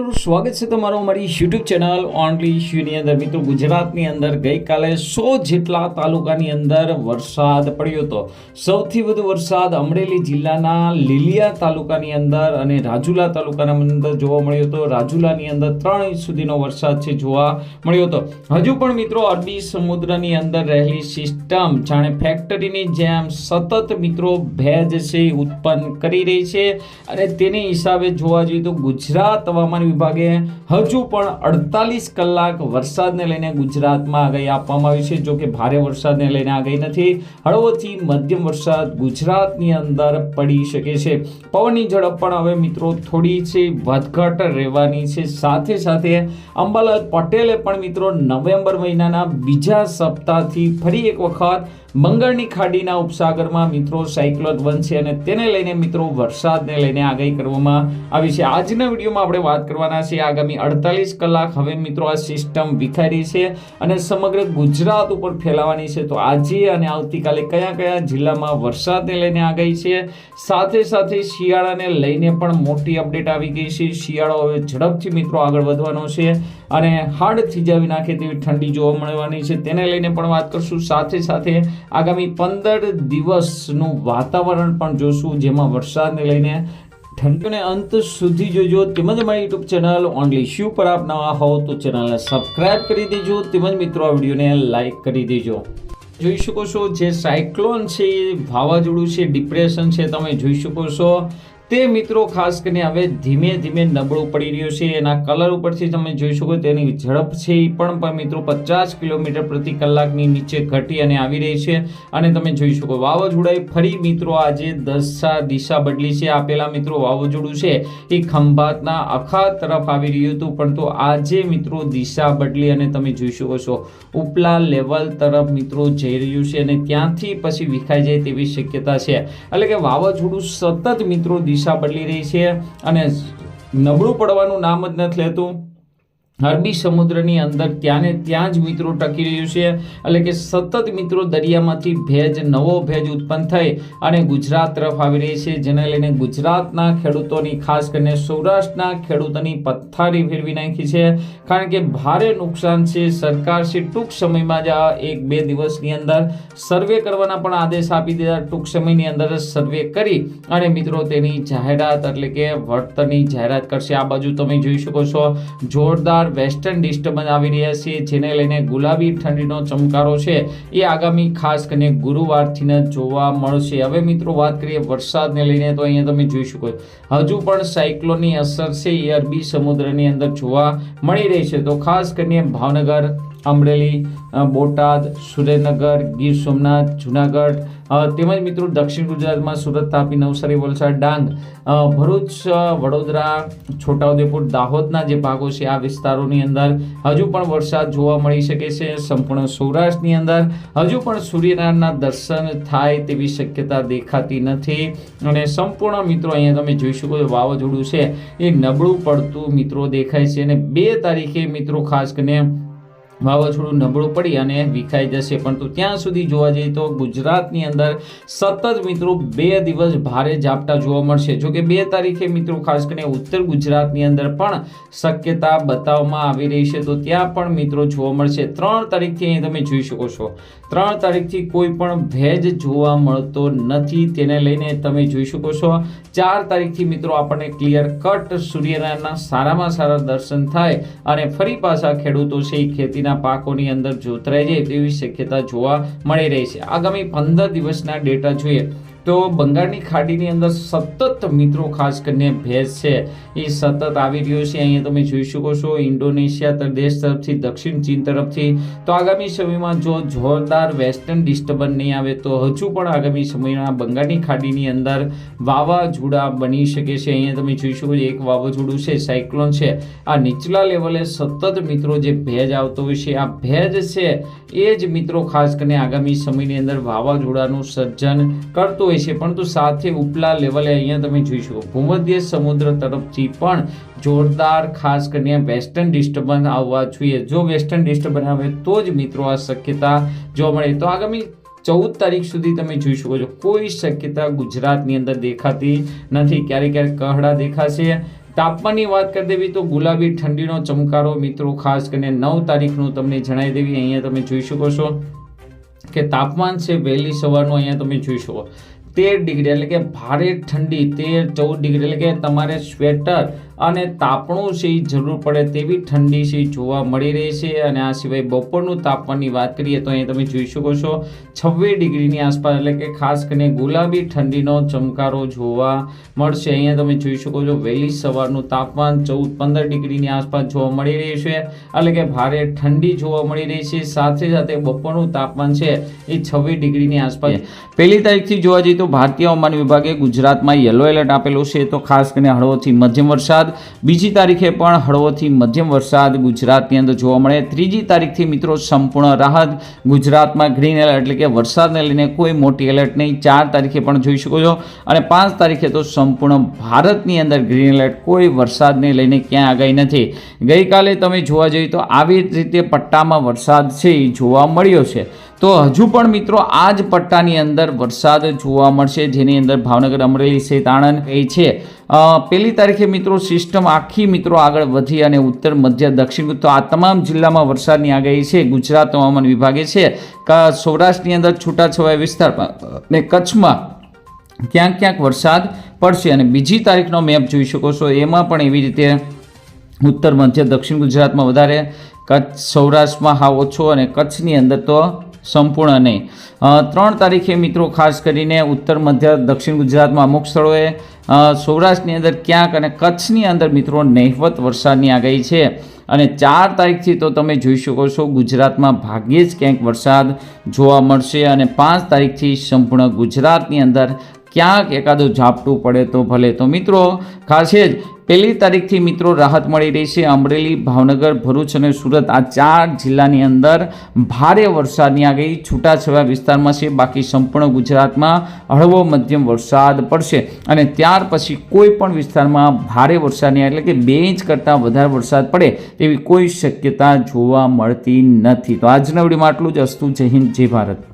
મિત્રો, સ્વાગત છે તમારું અમારી યુટ્યુબ ચેનલ ઓનલી ઇશ્યુની અંદર. મિત્રો, ગુજરાતની અંદર ગઈકાલે સો જેટલા તાલુકાની અંદર વરસાદ પડ્યો હતો. સૌથી વધુ વરસાદ અમરેલી જિલ્લાના લીલિયા તાલુકાની અંદર અને રાજુલા તાલુકાના અંદર જોવા મળ્યો હતો. રાજુલાની અંદર ત્રણ ઇંચ સુધીનો વરસાદ છે જોવા મળ્યો હતો. હજુ પણ મિત્રો, અરબી સમુદ્રની અંદર રહેલી સિસ્ટમ જાણે ફેક્ટરીની જેમ સતત મિત્રો ભેજ છે, ઉત્પન્ન કરી રહી છે અને તેને હિસાબે જોવા જોઈએ તો ગુજરાત હવામાન વિભાગે હજુ પણ અડતાલીસ કલાક વરસાદને લઈને ગુજરાતમાં આગાહી આપવામાં આવી છે. જો ભારે વરસાદને લઈને આગાહી નથી. હળવોથી મધ્યમ વરસાદ ગુજરાતની અંદર પડી શકે છે. પવનની ઝડપ પણ હવે મિત્રો થોડી છે, વધઘટ રહેવાની છે. સાથે સાથે અંબાલાલ પટેલે પણ મિત્રો નવેમ્બર મહિનાના બીજા સપ્તાહથી ફરી એક વખત બંગાળની ખાડીના ઉપસાગરમાં મિત્રો સાયક્લોન બનશે અને તેને લઈને મિત્રો વરસાદને લઈને આગાહી કરવામાં આવી છે. આજના વિડીયોમાં આપણે વાત કરવાના છે આગામી અડતાલીસ કલાક હવે મિત્રો આ સિસ્ટમ વિખારી છે અને સમગ્ર ગુજરાત ઉપર ફેલાવાની છે. તો આજે અને આવતીકાલે કયા કયા જિલ્લામાં વરસાદને લઈને આગાહી છે? સાથે સાથે શિયાળાને લઈને પણ મોટી અપડેટ આવી ગઈ છે. શિયાળો હવે ઝડપથી મિત્રો આગળ વધવાનો છે. અને હાડ થીજાવી નાખે તેવી ઠંડી જોવા મળવાની છે. તેને લઈને પણ વાત કરશું. સાથે સાથે આગામી પંદર દિવસનું વાતાવરણ પણ જોશું, જેમાં વરસાદને લઈને ઠંડીને અંત સુધી જોજો. તેમજ મારી યુટ્યુબ ચેનલ ઓનલી શ્યુ પર આપ નવા હો, તો ચેનલને સબસ્ક્રાઇબ કરી દેજો. તેમજ મિત્રો, આ વિડીયોને લાઇક કરી દેજો. જોઈ શકો છો જે સાયક્લોન છે, એ વાવાઝોડું છે, ડિપ્રેશન છે, તમે જોઈ શકો છો. તે મિત્રો ખાસ કરીને હવે ધીમે ધીમે નબળું પડી રહ્યું છે. એના કલર ઉપરથી તમે જોઈ શકો તેની ઝડપ છે એ પણ મિત્રો પચાસ કિલોમીટર પ્રતિ કલાકની નીચે ઘટી અને આવી રહી છે. અને તમે જોઈ શકો વાવાઝોડાએ ફરી મિત્રો આજે દશા દિશા બદલી છે. આ પહેલા મિત્રો વાવાઝોડું છે એ ખંભાતના અખા તરફ આવી રહ્યું હતું પણ તો આજે મિત્રો દિશા બદલી અને તમે જોઈ શકો છો, ઉપલા લેવલ તરફ મિત્રો જઈ રહ્યું છે અને ત્યાંથી પછી વિખાઈ જાય તેવી શક્યતા છે. એટલે કે વાવાઝોડું સતત મિત્રો દિશા બદલી રહી છે અને નબળું પડવાનું નામ જ નથી લેતું. અરબી સમુદ્રની અંદર ત્યાં ને ત્યાં જ મિત્રો ટકી રહ્યું છે. એટલે કે સતત મિત્રો દરિયામાંથી ભેજ, નવો ભેજ ઉત્પન્ન થઈ અને ગુજરાત તરફ આવી રહી છે. જેને લઈને ગુજરાતના ખેડૂતોની, ખાસ કરીને સૌરાષ્ટ્રના ખેડૂતોની પથ્થારી ફેરવી નાખી છે. કારણ કે ભારે નુકસાન છે. સરકાર છે, ટૂંક સમયમાં જ એક, બે દિવસની અંદર સર્વે કરવાના પણ આદેશ આપી દીધા. ટૂંક સમયની અંદર સર્વે કરી અને મિત્રો તેની જાહેરાત એટલે કે વળતરની જાહેરાત કરશે. આ બાજુ તમે જોઈ શકો છો. જોરદાર વેસ્ટર્ન ડિસ્ટર્બન્સ આવી રહ્યા છે જેને લઈને ગુલાબી ઠંડીનો ચમકારો છે. એ આગામી ખાસ કરીને ગુરુવારથી જોવા મળશે. હવે મિત્રો વાત કરીએ વરસાદને લઈને, તો અહીંયા તમે જોઈ શકો હજુ પણ સાયક્લોનની અસર છે, એ અરબી સમુદ્રની અંદર જોવા મળી રહી છે. તો ખાસ કરીને ભાવનગર, અમરેલી બોટાદ, સુરેન્દ્રનગર, ગીર સોમનાથ, જુનાગઢ તેમજ મિત્રો દક્ષિણ ગુજરાતમાં સુરત તાપી નવસારી વલસાડ ડાંગ ભરૂચ વડોદરા, છોટાઉદેપુર, દાહોદના જે ભાગો છે આ વિસ્તારોની અંદર હજુ પણ વરસાદ જોવા મળી શકે છે. સંપૂર્ણ સૌરાષ્ટ્રની અંદર હજુ પણ સૂર્યનારાયણના દર્શન થાય તેવી શક્યતા દેખાતી નથી. અને સંપૂર્ણ મિત્રો અહીંયા તમે જોઈ શકો છો વાવાઝોડું છે. એ નબળું પડતું મિત્રો દેખાય છે. અને બે તારીખે મિત્રો ખાસ કરીને વાવાઝોડું નબળું પડી અને વિખાઈ જશે. પરંતુ ત્યાં સુધી જોવા જઈએ તો ગુજરાતની અંદર સતત મિત્રો બે દિવસ ભારે ઝાપટા જોવા મળશે. જો કે બે તારીખે મિત્રો ખાસ કરીને ઉત્તર ગુજરાતની અંદર પણ શક્યતા બતાવવામાં આવી રહી છે, તો ત્યાં પણ મિત્રો જોવા મળશે. ત્રણ તારીખથી અહીં તમે જોઈ શકો છો. ત્રણ તારીખથી કોઈ પણ ભેજ જોવા મળતો નથી. તેને લઈને તમે જોઈ શકો છો. ચાર તારીખથી મિત્રો આપણને ક્લિયર કટ સૂર્યનારાયણના સારામાં સારા દર્શન થાય અને ફરી પાછા ખેડૂતો છે એ ખેતીના પાકોની અંદર જોતરાઈ જાય તેવી શક્યતા જોવા મળી રહી છે. આગામી પંદર દિવસના ડેટા જોઈએ. તો બંગાળની ખાડીની અંદર સતત મિત્રો ખાસ કરીને ભેજ છે. એ સતત આવી રહ્યો છે. અહીંયા તમે જોઈ શકો છો ઇન્ડોનેશિયા દેશ તરફથી, દક્ષિણ ચીન તરફથી. તો આગામી સમયમાં જો જોરદાર વેસ્ટર્ન ડિસ્ટર્બન્સ નહીં આવે તો હજુ પણ આગામી સમયમાં બંગાળની ખાડીની અંદર વાવાઝોડા બની શકે છે. અહીંયા તમે જોઈ શકો છો, એક વાવાઝોડું છે, સાયક્લોન છે. આ નીચલા લેવલે સતત મિત્રો જે ભેજ આવતો હોય છે, આ ભેજ છે, એ જ મિત્રો ખાસ કરીને આગામી સમયની અંદર વાવાઝોડાનું સર્જન કરતો હોય છે, પરંતુ સાથે ઉપલા લેવલે અહીંયા તમે જોઈ શકો. ભૂમધ્ય સમુદ્ર તરફથી પણ જોરદાર, ખાસ કરીને વેસ્ટર્ન ડિસ્ટર્બન્સ આવવા જોઈએ. જો વેસ્ટર્ન ડિસ્ટર્બન્સ આવે તો જ મિત્રો આ શક્યતા જોવા મળે. તો આગામી ચૌદ તારીખ સુધી તમે જોઈ શકો છો, કોઈ શક્યતા ગુજરાતની અંદર દેખાતી નથી. ક્યારેક ક્યારેક કહડા દેખાશે. તાપમાનની વાત કરી દેવી તો ગુલાબી ઠંડીનો ચમકારો મિત્રો, ખાસ કરીને નવ તારીખનું તમને જણાવી દેવી. અહીંયા તમે જોઈ શકો છો કે તાપમાન છે વહેલી સવારનું, અહીંયા તમે જોઈ શકો. તેર ડિગ્રી એટલે કે ભારે ઠંડી તેર ચૌદ ડિગ્રી એટલે કે તમારે સ્વેટર અને તાપણું છે જરૂર પડે તેવી ઠંડી છે જોવા મળી રહી છે અને આ સિવાય બપોરનું તાપમાનની વાત કરીએ તો અહીંયા તમે જોઈ શકો છો છવ્વીસ ડિગ્રીની આસપાસ એટલે કે ખાસ કરીને ગુલાબી ઠંડીનો ચમકારો જોવા મળશે. અહીંયા તમે જોઈ શકો છો વહેલી સવારનું તાપમાન ચૌદ પંદર ડિગ્રીની આસપાસ જોવા મળી રહ્યું છે એટલે કે ભારે ઠંડી જોવા મળી રહી છે. સાથે સાથે બપોરનું તાપમાન છે એ છવ્વીસ ડિગ્રીની આસપાસ. પહેલી તારીખથી જોવા જઈએ તો ભારતીય હવામાન વિભાગે ગુજરાતમાં યલો એલર્ટ આપેલું છે. તો ખાસ કરીને હળવોથી મધ્યમ વરસાદ બીજી તારીખે પણ હળવોથી મધ્યમ વરસાદ ગુજરાતની અંદર જોવા મળે. ત્રીજી તારીખથી મિત્રો સંપૂર્ણ રાહત ગુજરાતમાં ગ્રીન એલર્ટ એટલે કે વરસાદને લઈને કોઈ મોટી એલર્ટ નહીં. ચાર તારીખે પણ જોઈ શકો છો. અને પાંચ તારીખે તો સંપૂર્ણ ભારતની અંદર ગ્રીન એલર્ટ કોઈ વરસાદને લઈને ક્યાં આગાહી નથી. ગઈકાલે તમે જોવા જઈએ તો આવી જ રીતે પટ્ટામાં વરસાદ છે એ જોવા મળ્યો છે. તો હજુ પણ મિત્રો આ જ પટ્ટાની અંદર વરસાદ જોવા મળશે. જેની અંદર ભાવનગર અમરેલી સહિત આણંદ એ છે. પહેલી તારીખે મિત્રો સિસ્ટમ આખી મિત્રો આગળ વધી અને ઉત્તર, મધ્ય, દક્ષિણ તો આ તમામ જિલ્લામાં વરસાદની આગાહી છે. ગુજરાત હવામાન વિભાગે છે સૌરાષ્ટ્રની અંદર છૂટાછવાયા વિસ્તારમાં અને કચ્છમાં ક્યાંક ક્યાંક વરસાદ પડશે અને બીજી તારીખનો મેપ જોઈ શકો છો. એમાં પણ એવી રીતે ઉત્તર, મધ્ય, દક્ષિણ ગુજરાતમાં વધારે કચ્છ, સૌરાષ્ટ્રમાં હા ઓછો અને કચ્છની અંદર તો સંપૂર્ણ નહીં. ત્રણ તારીખે મિત્રો ખાસ કરીને ઉત્તર, મધ્ય, દક્ષિણ ગુજરાતમાં અમુક સ્થળોએ સૌરાષ્ટ્રની અંદર ક્યાંક અને કચ્છની અંદર મિત્રો નહિવત વરસાદની આગાહી છે. અને ચાર તારીખથી તો તમે જોઈ શકો છો ગુજરાતમાં ભાગ્યે જ ક્યાંક વરસાદ જોવા મળશે અને પાંચ તારીખથી સંપૂર્ણ ગુજરાતની અંદર ક્યાંક એકાદું ઝાપટું પડે તો ભલે. તો મિત્રો, ખાસ જ, પહેલી તારીખથી મિત્રો રાહત મળી રહી છે અમરેલી, ભાવનગર, ભરૂચ અને સુરત. આ ચાર જિલ્લાની અંદર ભારે વરસાદની આગાહી છૂટાછવાયા વિસ્તારમાં છે. બાકી સંપૂર્ણ ગુજરાતમાં હળવો મધ્યમ વરસાદ પડશે. અને ત્યાર પછી કોઈ પણ વિસ્તારમાં ભારે વરસાદની, એટલે કે બે ઇંચ કરતાં વધારે વરસાદ પડે તેવી કોઈ શક્યતા જોવા મળતી નથી. તો આજના વિડીયોમાં આટલું જ. અસ્તુ જય હિન્દ, જય ભારત.